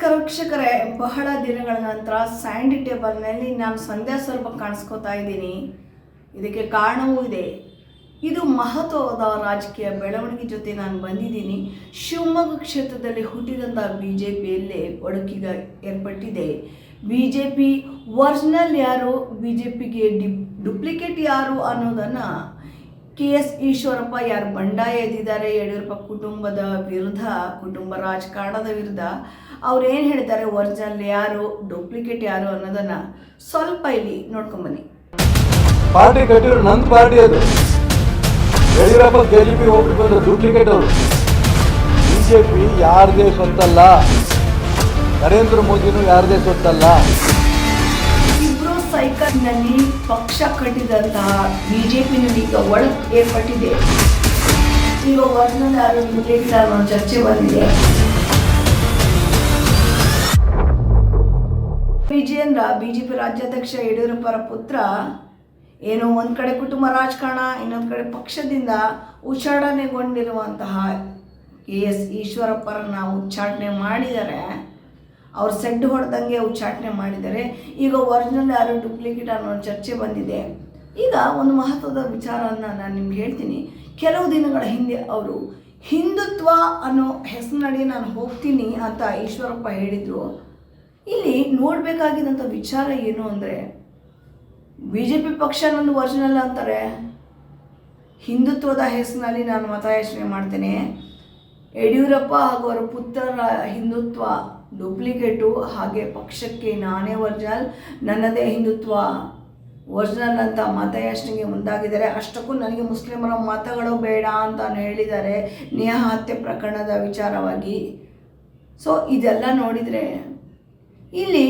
ನಮಸ್ಕಾರ ವೀಕ್ಷಕರೇ. ಬಹಳ ದಿನಗಳ ನಂತರ ಸ್ಯಾಂಡಿ ಟೇಬಲ್ನಲ್ಲಿ ನಾನು ಸಂಧ್ಯಾ ಸ್ವರೂಪ ಕಾಣಿಸ್ಕೋತಾ ಇದ್ದೀನಿ. ಇದಕ್ಕೆ ಕಾರಣವೂ ಇದೆ. ಇದು ಮಹತ್ವದ ರಾಜಕೀಯ ಬೆಳವಣಿಗೆ ಜೊತೆ ನಾನು ಬಂದಿದ್ದೀನಿ. ಶಿವಮೊಗ್ಗ ಕ್ಷೇತ್ರದಲ್ಲಿ ಹುಟ್ಟಿದಂಥ ಬಿ ಜೆ ಪಿಯಲ್ಲೇ ಒಡಕಿಗ ಏರ್ಪಟ್ಟಿದೆ. ಬಿ ಜೆ ಪಿ ಒರಿಜಿನಲ್ ಯಾರು? ಬಿ ಜೆ ಪಿಗೆ ಡಿ ಡುಪ್ಲಿಕೇಟ್ ಯಾರು ಅನ್ನೋದನ್ನು ಕೆ ಎಸ್ ಈಶ್ವರಪ್ಪ ಯಾರು ಬಂಡಾಯ ಎದ್ದಿದ್ದಾರೆ, ಯಡಿಯೂರಪ್ಪ ಕುಟುಂಬದ ವಿರುದ್ಧ, ಕುಟುಂಬ ರಾಜಕಾರಣದ ವಿರುದ್ಧ, ಅವ್ರು ಏನು ಹೇಳ್ತಾರೆ, ಒರಿಜಿನಲ್ ಯಾರು, ಡೂಪ್ಲಿಕೇಟ್ ಯಾರು ಅನ್ನೋದನ್ನು ಸ್ವಲ್ಪ ಇಲ್ಲಿ ನೋಡ್ಕೊಂಬನ್ನಿ ಪಾರ್ಟಿ ಕಟ್ಟಿರೋ ನಂದು ಪಾರ್ಟಿ ಅದು. ಯಡಿಯೂರಪ್ಪ ಕೆಜಿಪಿ ಹೋಗ್ಬಿಟ್ಟು ಬಂದ್ರೆ ಡೂಪ್ಲಿಕೇಟ್ ಅವರು. ಬಿಜೆಪಿ ಯಾರದೇ ಸೊತ್ತಲ್ಲ. ನರೇಂದ್ರ ಮೋದಿನೂ ಯಾರದೇ ಸೊತ್ತಲ್ಲ. ಸೈಕಲ್ನಲ್ಲಿ ಪಕ್ಷ ಕಟ್ಟಿದಂತಹ ಬಿಜೆಪಿನಲ್ಲಿ ಈಗ ಒಳಗೆ ಏರ್ಪಟ್ಟಿದೆ. ಈಗ ಯಾರು ಅನ್ನೋ ಚರ್ಚೆ ಬಂದಿದೆ. ವಿಜಯೇಂದ್ರ, ಬಿಜೆಪಿ ರಾಜ್ಯಾಧ್ಯಕ್ಷ ಯಡಿಯೂರಪ್ಪರ ಪುತ್ರ, ಏನೋ ಒಂದು ಕಡೆ ಕುಟುಂಬ ರಾಜಕಾರಣ, ಇನ್ನೊಂದು ಕಡೆ ಪಕ್ಷದಿಂದ ಉಚ್ಚಾಟನೆಗೊಂಡಿರುವಂತಹ ಎ ಎಸ್ ಈಶ್ವರಪ್ಪರನ್ನ ಉಚ್ಚಾಟನೆ ಮಾಡಿದ್ದಾರೆ ಅವ್ರು ಸೆಡ್ ಹೊಡೆದಂಗೆ ಉಚ್ಚಾಟನೆ ಮಾಡಿದ್ದಾರೆ. ಈಗ ಒರಿಜಿನಲ್ ಯಾರು ಡೂಪ್ಲಿಕೇಟ್ ಅನ್ನೋ ಚರ್ಚೆ ಬಂದಿದೆ. ಈಗ ಒಂದು ಮಹತ್ವದ ವಿಚಾರವನ್ನು ನಾನು ನಿಮ್ಗೆ ಹೇಳ್ತೀನಿ. ಕೆಲವು ದಿನಗಳ ಹಿಂದೆ ಅವರು ಹಿಂದುತ್ವ ಅನ್ನೋ ಹೆಸರಿನಡಿ ನಾನು ಹೋಗ್ತೀನಿ ಅಂತ ಈಶ್ವರಪ್ಪ ಹೇಳಿದರು. ಇಲ್ಲಿ ನೋಡಬೇಕಾಗಿದ್ದಂಥ ವಿಚಾರ ಏನು ಅಂದರೆ ಬಿ ಜೆ ಪಿ ಪಕ್ಷ ನಂದು ಒರಿಜಿನಲ್ ಅಂತಾರೆ. ಹಿಂದುತ್ವದ ಹೆಸರಿನಲ್ಲಿ ನಾನು ಮತಯಾಚನೆ ಮಾಡ್ತೇನೆ. ಯಡಿಯೂರಪ್ಪ ಹಾಗೂ ಅವರ ಪುತ್ರರ ಹಿಂದುತ್ವ ಡೂಪ್ಲಿಕೇಟು ಹಾಗೆ ಪಕ್ಷಕ್ಕೆ ನಾನೇ ಒರಿಜಿನಲ್ ನನ್ನದೇ ಹಿಂದುತ್ವ. ಒರಿಜಿನಲ್ ಅಂತ ಮತಯಾಚನೆಗೆ ಮುಂದಾಗಿದ್ದಾರೆ. ಅಷ್ಟಕ್ಕೂ ನನಗೆ ಮುಸ್ಲಿಮರ ಮತಗಳು ಬೇಡ ಅಂತ ಹೇಳಿದ್ದಾರೆ ನೇಹ ಪ್ರಕರಣದ ವಿಚಾರವಾಗಿ. ಸೊ ಇದೆಲ್ಲ ನೋಡಿದರೆ ಇಲ್ಲಿ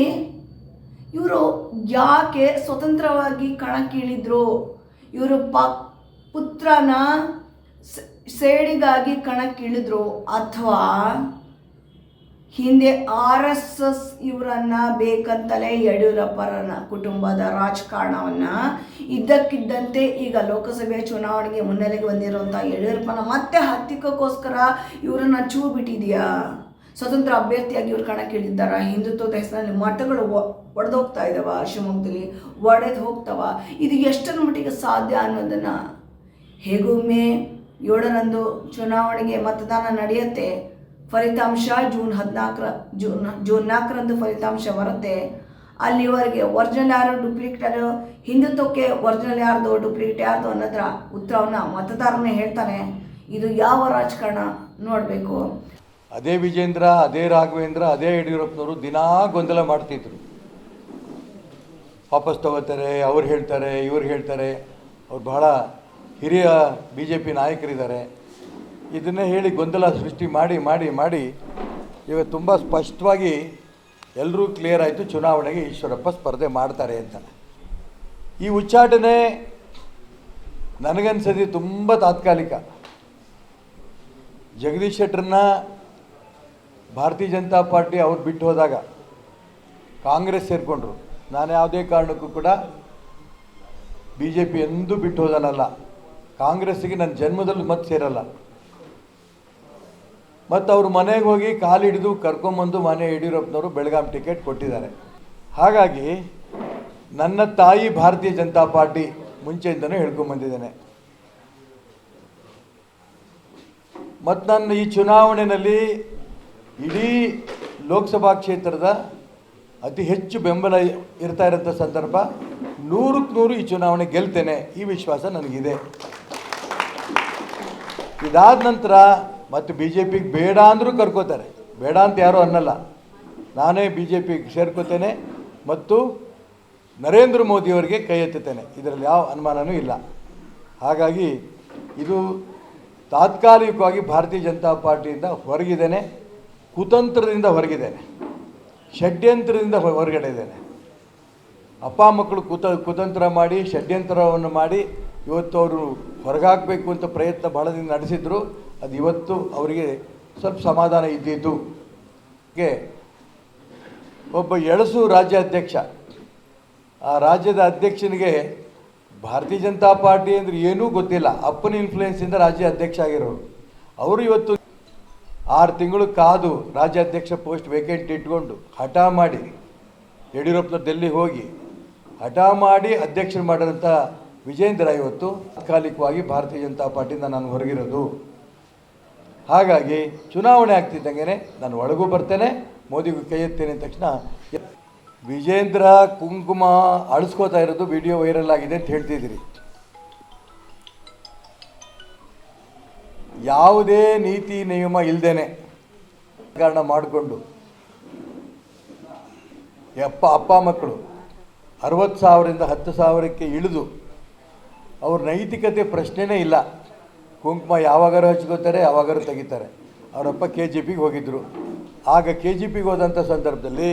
ಇವರು ಯಾಕೆ ಸ್ವತಂತ್ರವಾಗಿ ಕಣಕ್ಕಿಳಿದ್ರು? ಇವರು ಪ ಪುತ್ರನ ಸೇಡಿಗಾಗಿ ಕಣಕ್ಕಿಳಿದ್ರು ಅಥವಾ ಹಿಂದೆ ಆರ್ ಎಸ್ ಎಸ್ ಇವರನ್ನ ಬೇಕಂತಲೇ ಯಡಿಯೂರಪ್ಪರನ್ನ ಕುಟುಂಬದ ರಾಜಕಾರಣವನ್ನ ಇದ್ದಕ್ಕಿದ್ದಂತೆ ಈಗ ಲೋಕಸಭೆ ಚುನಾವಣೆಗೆ ಮುನ್ನೆಲೆಗೆ ಬಂದಿರುವಂಥ ಯಡಿಯೂರಪ್ಪನ ಮತ್ತೆ ಹತ್ತಿಕ್ಕಕ್ಕೋಸ್ಕರ ಇವರನ್ನ ಚೂ ಬಿಟ್ಟಿದೆಯಾ ಸ್ವತಂತ್ರ ಅಭ್ಯರ್ಥಿಯಾಗಿ ಇವ್ರು ಕಣಕ್ಕಿಳಿದಿದ್ದಾರ? ಹಿಂದುತ್ವದ ಹೆಸರಲ್ಲಿ ಮಠಗಳು ಒಡೆದೋಗ್ತಾ ಇದ್ದಾವ ಶಿವಮೊಗ್ಗದಲ್ಲಿ ಒಡೆದು ಹೋಗ್ತಾವ? ಇದು ಎಷ್ಟರ ಮಟ್ಟಿಗೆ ಸಾಧ್ಯ ಅನ್ನೋದನ್ನು? ಹೇಗೊಮ್ಮೆ ಏಳರಂದು ಚುನಾವಣೆಗೆ ಮತದಾನ ನಡೆಯುತ್ತೆ? ಫಲಿತಾಂಶ ಜೂನ್ ಹದಿನಾಲ್ಕರ, ಜೂನ್ ಜೂನ್ ನಾಲ್ಕರಂದು ಫಲಿತಾಂಶ ಬರುತ್ತೆ. ಅಲ್ಲಿವರೆಗೆ ಒರಿಜಿನಲ್ ಯಾರು ಡೂಪ್ಲಿಕೇಟ್ ಹಿಂದುತ್ವಕ್ಕೆ ಒರಿಜಿನಲ್ ಯಾರ್ದು ಡೂಪ್ಲಿಕೇಟ್ ಯಾರ್ದು ಅನ್ನೋದ್ರ ಉತ್ತರವನ್ನು ಮತದಾರನೇ ಹೇಳ್ತಾನೆ. ಇದು ಯಾವ ರಾಜಕಾರಣ ನೋಡಬೇಕು. ಅದೇ ವಿಜೇಂದ್ರ, ಅದೇ ರಾಘವೇಂದ್ರ, ಅದೇ ಯಡಿಯೂರಪ್ಪನವರು ದಿನಾ ಗೊಂದಲ ಮಾಡ್ತಿದ್ರು. ವಾಪಸ್ ತಗೋತಾರೆ, ಅವ್ರು ಹೇಳ್ತಾರೆ, ಇವ್ರು ಹೇಳ್ತಾರೆ. ಅವ್ರು ಬಹಳ ಹಿರಿಯ ಬಿ ಜೆ ಪಿ ನಾಯಕರಿದ್ದಾರೆ. ಇದನ್ನೇ ಹೇಳಿ ಗೊಂದಲ ಸೃಷ್ಟಿ ಮಾಡಿ ಮಾಡಿ ಮಾಡಿ ಇವಾಗ ತುಂಬ ಸ್ಪಷ್ಟವಾಗಿ ಎಲ್ಲರೂ ಕ್ಲಿಯರ್ ಆಯಿತು ಚುನಾವಣೆಗೆ ಈಶ್ವರಪ್ಪ ಸ್ಪರ್ಧೆ ಮಾಡ್ತಾರೆ ಅಂತ. ಈ ಉಚ್ಚಾಟನೆ ನನಗನ್ಸದಿ ತುಂಬ ತಾತ್ಕಾಲಿಕ. ಜಗದೀಶ್ ಶೆಟ್ಟರನ್ನ ಭಾರತೀಯ ಜನತಾ ಪಾರ್ಟಿ ಅವ್ರು ಬಿಟ್ಟು ಹೋದಾಗ ಕಾಂಗ್ರೆಸ್ ಸೇರಿಕೊಂಡ್ರು. ನಾನು ಯಾವುದೇ ಕಾರಣಕ್ಕೂ ಕೂಡ ಬಿ ಜೆ ಪಿ ಎಂದೂ ಬಿಟ್ಟು ಹೋದನಲ್ಲ. ಕಾಂಗ್ರೆಸ್ಸಿಗೆ ನನ್ನ ಜನ್ಮದಲ್ಲಿ ಮತ್ತೆ ಸೇರಲ್ಲ. ಮತ್ತು ಅವರು ಮನೆಗೆ ಹೋಗಿ ಕಾಲಿಡಿದು ಕರ್ಕೊಂಬಂದು ಮನೆ ಯಡಿಯೂರಪ್ಪನವರು ಬೆಳಗಾಂ ಟಿಕೆಟ್ ಕೊಟ್ಟಿದ್ದಾರೆ. ಹಾಗಾಗಿ ನನ್ನ ತಾಯಿ ಭಾರತೀಯ ಜನತಾ ಪಾರ್ಟಿ ಮುಂಚೆಯಿಂದನೂ ಹೇಳ್ಕೊಂಬಂದಿದ್ದೇನೆ. ಮತ್ತು ನನ್ನ ಈ ಚುನಾವಣೆಯಲ್ಲಿ ಇಡೀ ಲೋಕಸಭಾ ಕ್ಷೇತ್ರದ ಅತಿ ಹೆಚ್ಚು ಬೆಂಬಲ ಇರ್ತಾ ಇರೋಂಥ ಸಂದರ್ಭ ನೂರಕ್ಕೆ ನೂರು ಈ ಚುನಾವಣೆ ಗೆಲ್ತೇನೆ ಈ ವಿಶ್ವಾಸ ನನಗಿದೆ. ಇದಾದ ನಂತರ ಮತ್ತು ಬಿ ಜೆ ಪಿಗೆ ಬೇಡ ಅಂದರೂ ಕರ್ಕೋತಾರೆ. ಬೇಡ ಅಂತ ಯಾರೂ ಅನ್ನಲ್ಲ. ನಾನೇ ಬಿ ಜೆ ಪಿಗೆ ಸೇರ್ಕೋತೇನೆ ಮತ್ತು ನರೇಂದ್ರ ಮೋದಿಯವರಿಗೆ ಕೈ ಎತ್ತುತ್ತೇನೆ. ಇದರಲ್ಲಿ ಯಾವ ಅನುಮಾನವೂ ಇಲ್ಲ. ಹಾಗಾಗಿ ಇದು ತಾತ್ಕಾಲಿಕವಾಗಿ ಭಾರತೀಯ ಜನತಾ ಪಾರ್ಟಿಯಿಂದ ಹೊರಗಿದ್ದೇನೆ, ಕುತಂತ್ರದಿಂದ ಹೊರಗಿದ್ದೇನೆ, ಷಡ್ಯಂತ್ರದಿಂದ ಹೊರಗಡೆ ಇದ್ದೇನೆ ಅಪ್ಪ ಮಕ್ಕಳು ಕುತ, ಕುತಂತ್ರ ಮಾಡಿ, ಷಡ್ಯಂತ್ರವನ್ನು ಮಾಡಿ ಇವತ್ತು ಅವರು ಹೊರಗಾಕಬೇಕು ಅಂತ ಪ್ರಯತ್ನ ಬಹಳ ದಿನ ನಡೆಸಿದ್ರು. ಅದು ಇವತ್ತು ಅವರಿಗೆ ಸ್ವಲ್ಪ ಸಮಾಧಾನ ಇದ್ದಿದ್ದು. ಒಬ್ಬ ಎಳಸು ರಾಜ್ಯಾಧ್ಯಕ್ಷ. ಆ ರಾಜ್ಯದ ಅಧ್ಯಕ್ಷನಿಗೆ ಭಾರತೀಯ ಜನತಾ ಪಾರ್ಟಿ ಅಂದರೆ ಏನೂ ಗೊತ್ತಿಲ್ಲ. ಅಪ್ಪನ ಇನ್ಫ್ಲೂಯೆನ್ಸಿಂದ ರಾಜ್ಯ ಅಧ್ಯಕ್ಷ ಆಗಿರೋರು. ಅವರು ಇವತ್ತು ಆರು ತಿಂಗಳು ಕಾದು ರಾಜ್ಯಾಧ್ಯಕ್ಷ ಪೋಸ್ಟ್ ವೇಕೆಂಟ್ ಇಟ್ಕೊಂಡು ಹಠ ಮಾಡಿ ಯಡಿಯೂರಪ್ಪನ ಡೆಲ್ಲಿ ಹೋಗಿ ಹಠ ಮಾಡಿ ಅಧ್ಯಕ್ಷರು ಮಾಡಿದಂಥ ವಿಜೇಂದ್ರ ಇವತ್ತು ತಾತ್ಕಾಲಿಕವಾಗಿ ಭಾರತೀಯ ಜನತಾ ಪಾರ್ಟಿಯಿಂದ ನಾನು ಹೊರಗಿರೋದು. ಹಾಗಾಗಿ ಚುನಾವಣೆ ಆಗ್ತಿದ್ದಂಗೆ ನಾನು ಒಳಗೂ ಬರ್ತೇನೆ, ಮೋದಿಗೂ ಕೈ ಎತ್ತೇನೆ ಅಂದ ತಕ್ಷಣ ವಿಜೇಂದ್ರ ಕುಂಕುಮ ಅಳಿಸ್ಕೋತಾ ಇರೋದು ವಿಡಿಯೋ ವೈರಲ್ ಆಗಿದೆ ಅಂತ ಹೇಳ್ತಿದ್ದೀರಿ. ಯಾವುದೇ ನೀತಿ ನಿಯಮ ಇಲ್ಲದೇನೆ ಕಾರಣ ಮಾಡಿಕೊಂಡು ಅಪ್ಪ ಅಪ್ಪ ಮಕ್ಕಳು ಅರವತ್ತು ಸಾವಿರದಿಂದ ಹತ್ತು ಸಾವಿರಕ್ಕೆ ಇಳಿದು ಅವ್ರ ನೈತಿಕತೆ ಪ್ರಶ್ನೆನೇ ಇಲ್ಲ. ಕುಂಕುಮ ಯಾವಾಗಾರು ಹಚ್ಕೋತಾರೆ, ಯಾವಾಗಾರು ತೆಗಿತಾರೆ. ಅವರಪ್ಪ ಕೆ ಜಿ ಪಿಗೆ ಹೋಗಿದ್ದರು ಆಗ ಕೆ ಜಿ ಪಿಗೆ ಹೋದಂಥ ಸಂದರ್ಭದಲ್ಲಿ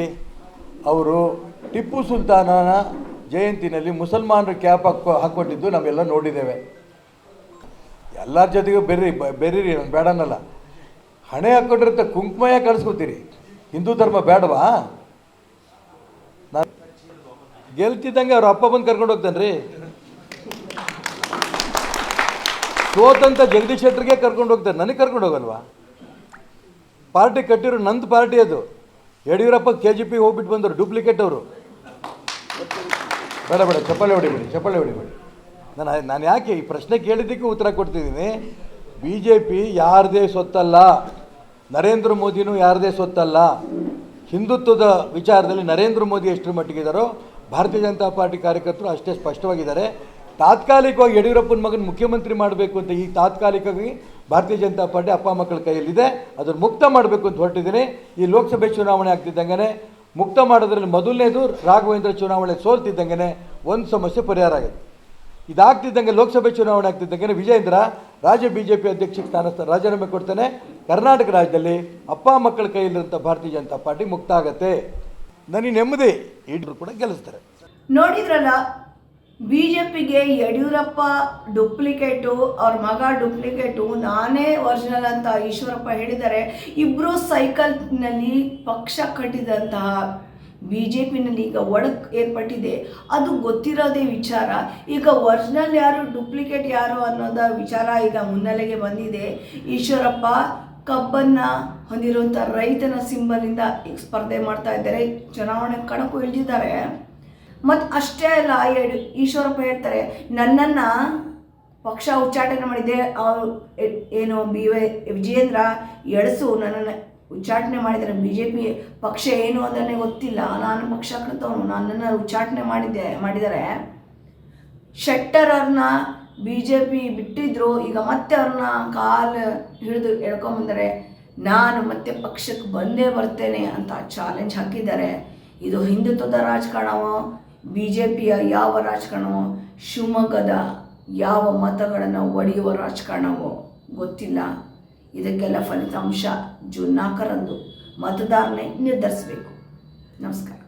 ಅವರು ಟಿಪ್ಪು ಸುಲ್ತಾನನ ಜಯಂತಿನಲ್ಲಿ ಮುಸಲ್ಮಾನರು ಕ್ಯಾಪ್ ಹಾಕೋ ಹಾಕ್ಕೊಟ್ಟಿದ್ದು ನಾವೆಲ್ಲ ನೋಡಿದ್ದೇವೆ. ಎಲ್ಲರ ಜೊತೆಗೂ ಬೆರ್ರಿ ಬೆರೀರಿ ನಾನು ಬೇಡನಲ್ಲ ಹಣೆ ಹಾಕ್ಕೊಂಡಿರುತ್ತೆ ಕುಂಕುಮ ಯಾಕೆ ಕಳಿಸ್ಕೊತೀರಿ. ಹಿಂದೂ ಧರ್ಮ ಬೇಡವಾ? ನಾನು ಗೆಲ್ತಿದ್ದಂಗೆ ಅವ್ರ ಅಪ್ಪ ಬಂದು ಕರ್ಕೊಂಡು ಹೋಗ್ತಾನೆ ರೀ ಸೋತಂತ ಜಗದೀಶ್ ಶೆಟ್ಟರ್ಗೆ ಕರ್ಕೊಂಡು ಹೋಗ್ತಾರೆ. ನನಗೆ ಕರ್ಕೊಂಡು ಹೋಗಲ್ವಾ? ಪಾರ್ಟಿ ಕಟ್ಟಿರೋ ನಂದು ಪಾರ್ಟಿ ಅದು. ಯಡಿಯೂರಪ್ಪ ಕೆ ಜಿ ಪಿ ಹೋಗ್ಬಿಟ್ಟು ಬಂದರು ಡೂಪ್ಲಿಕೇಟ್ ಅವರು. ಬೇಡ ಬೇಡ ಚಪ್ಪಾಳೆ ಹೊಡಿಬೇಡಿ ಚಪ್ಪಾಳೆ ಹೊಡಿಬೇಡಿ. ನಾನು ನಾನು ಯಾಕೆ ಈ ಪ್ರಶ್ನೆ ಕೇಳಿದ್ದಕ್ಕೆ ಉತ್ತರ ಕೊಡ್ತಿದ್ದೀನಿ? ಬಿ ಜೆ ಪಿ ಯಾರದೇ ಸೊತ್ತಲ್ಲ. ನರೇಂದ್ರ ಮೋದಿನೂ ಯಾರದೇ ಸೊತ್ತಲ್ಲ. ಹಿಂದುತ್ವದ ವಿಚಾರದಲ್ಲಿ ನರೇಂದ್ರ ಮೋದಿ ಎಷ್ಟರ ಮಟ್ಟಿಗಿದ್ದಾರೋ, ಭಾರತೀಯ ಜನತಾ ಪಾರ್ಟಿ ಕಾರ್ಯಕರ್ತರು ಅಷ್ಟೇ ಸ್ಪಷ್ಟವಾಗಿದ್ದಾರೆ. ತಾತ್ಕಾಲಿಕವಾಗಿ ಯಡಿಯೂರಪ್ಪನ ಮಗನ ಮುಖ್ಯಮಂತ್ರಿ ಮಾಡಬೇಕು ಅಂತ ಈ ತಾತ್ಕಾಲಿಕವಾಗಿ ಭಾರತೀಯ ಜನತಾ ಪಾರ್ಟಿ ಅಪ್ಪ ಮಕ್ಕಳ ಕೈಯಲ್ಲಿದೆ. ಅದನ್ನು ಮುಕ್ತ ಮಾಡಬೇಕು ಅಂತ ಹೊರಟಿದ್ದೀನಿ. ಈ ಲೋಕಸಭೆ ಚುನಾವಣೆ ಆಗ್ತಿದ್ದಂಗೆ ಮುಕ್ತ ಮಾಡೋದ್ರಲ್ಲಿ ಮೊದಲನೇದು ರಾಘವೇಂದ್ರ ಚುನಾವಣೆ ಸೋಲ್ತಿದ್ದಂಗೆ ಒಂದು ಸಮಸ್ಯೆ ಪರಿಹಾರ ಆಗುತ್ತೆ. ಇದಾಗ್ತಿದ್ದಂಗೆ ಲೋಕಸಭೆ ಚುನಾವಣೆ ಆಗ್ತಿದ್ದಂಗೆ ವಿಜಯೇಂದ್ರ ರಾಜ್ಯ ಬಿ ಜೆ ಪಿ ಅಧ್ಯಕ್ಷ ಸ್ಥಾನ ರಾಜೀನಾಮೆ ಕೊಡ್ತಾನೆ. ಕರ್ನಾಟಕ ರಾಜ್ಯದಲ್ಲಿ ಅಪ್ಪ ಮಕ್ಕಳ ಕೈಯಲ್ಲಿರುವಂಥ ಭಾರತೀಯ ಜನತಾ ಪಾರ್ಟಿ ಮುಕ್ತ ಆಗತ್ತೆ. ನನಗೆ ನೆಮ್ಮದಿ ಇಡ್ರು ಕೂಡ ಗೆಲ್ಲಿಸ್ತಾರೆ. ನೋಡಿದ್ರಲ್ಲ ಬಿ ಜೆ ಪಿಗೆ ಯಡಿಯೂರಪ್ಪ ಡುಪ್ಲಿಕೇಟು, ಅವ್ರ ಮಗ ಡುಪ್ಲಿಕೇಟು, ನಾನೇ ಒರಿಜಿನಲ್ ಅಂತ ಈಶ್ವರಪ್ಪ ಹೇಳಿದ್ದಾರೆ. ಇಬ್ಬರು ಸೈಕಲ್ನಲ್ಲಿ ಪಕ್ಷ ಕಟ್ಟಿದಂತಹ ಬಿ ಜೆ ಪಿನಲ್ಲಿ ಈಗ ಒಡಕ್ ಏರ್ಪಟ್ಟಿದೆ. ಅದು ಗೊತ್ತಿರೋದೇ ವಿಚಾರ. ಈಗ ಒರಿಜಿನಲ್ ಯಾರು ಡುಪ್ಲಿಕೇಟ್ ಯಾರು ಅನ್ನೋದ ವಿಚಾರ ಈಗ ಮುನ್ನೆಲೆಗೆ ಬಂದಿದೆ. ಈಶ್ವರಪ್ಪ ಕಬ್ಬನ್ನು ಹೊಂದಿರುವಂಥ ರೈತನ ಸಿಂಬಲಿಂದ ಸ್ಪರ್ಧೆ ಮಾಡ್ತಾ ಇದ್ದಾರೆ. ಚುನಾವಣೆ ಕಣಕ್ಕೂ ಇಳಿದಿದ್ದಾರೆ. ಮತ್ತು ಅಷ್ಟೇ ಅಲ್ಲ ಎಡ್ ಈಶ್ವರಪ್ಪ ಹೇಳ್ತಾರೆ, ನನ್ನನ್ನು ಪಕ್ಷ ಉಚ್ಚಾಟನೆ ಮಾಡಿದೆ, ಅವರು ಏನು ಬಿ ವೈ ವಿಜಯೇಂದ್ರ ಎಳಸು, ನನ್ನನ್ನು ಉಚ್ಚಾಟನೆ ಮಾಡಿದ್ದಾರೆ ಬಿ ಜೆ ಪಿ ಪಕ್ಷ ಏನು ಅದನ್ನೇ ಗೊತ್ತಿಲ್ಲ, ನಾನು ಪಕ್ಷ ಕೃತವನು ನನ್ನನ್ನು ಉಚ್ಚಾಟನೆ ಮಾಡಿದ್ದೆ, ಮಾಡಿದ್ದಾರೆ. ಶೆಟ್ಟರ್ ಅವ್ರನ್ನ ಬಿ ಜೆ ಪಿ ಬಿಟ್ಟಿದ್ರು, ಈಗ ಮತ್ತೆ ಅವ್ರನ್ನ ಕಾಲು ಹಿಡಿದು ಎಳ್ಕೊಂಬಂದರೆ ನಾನು ಮತ್ತೆ ಪಕ್ಷಕ್ಕೆ ಬಂದೇ ಬರ್ತೇನೆ ಅಂತ ಚಾಲೆಂಜ್ ಹಾಕಿದ್ದಾರೆ. ಇದು ಹಿಂದುತ್ವದ ರಾಜಕಾರಣವೋ ಬಿ ಜೆ ಪಿಯ ಯಾವ ರಾಜಕಾರಣವೋ, ಶಿವಮೊಗ್ಗದ ಯಾವ ಮತಗಳನ್ನು ಒಡೆಯುವ ರಾಜಕಾರಣವೋ ಗೊತ್ತಿಲ್ಲ. ಇದಕ್ಕೆಲ್ಲ ಫಲಿತಾಂಶ ಜೂನ್ ನಾಲ್ಕರಂದು ಮತದಾರನೇ ನಿರ್ಧರಿಸಬೇಕು. ನಮಸ್ಕಾರ.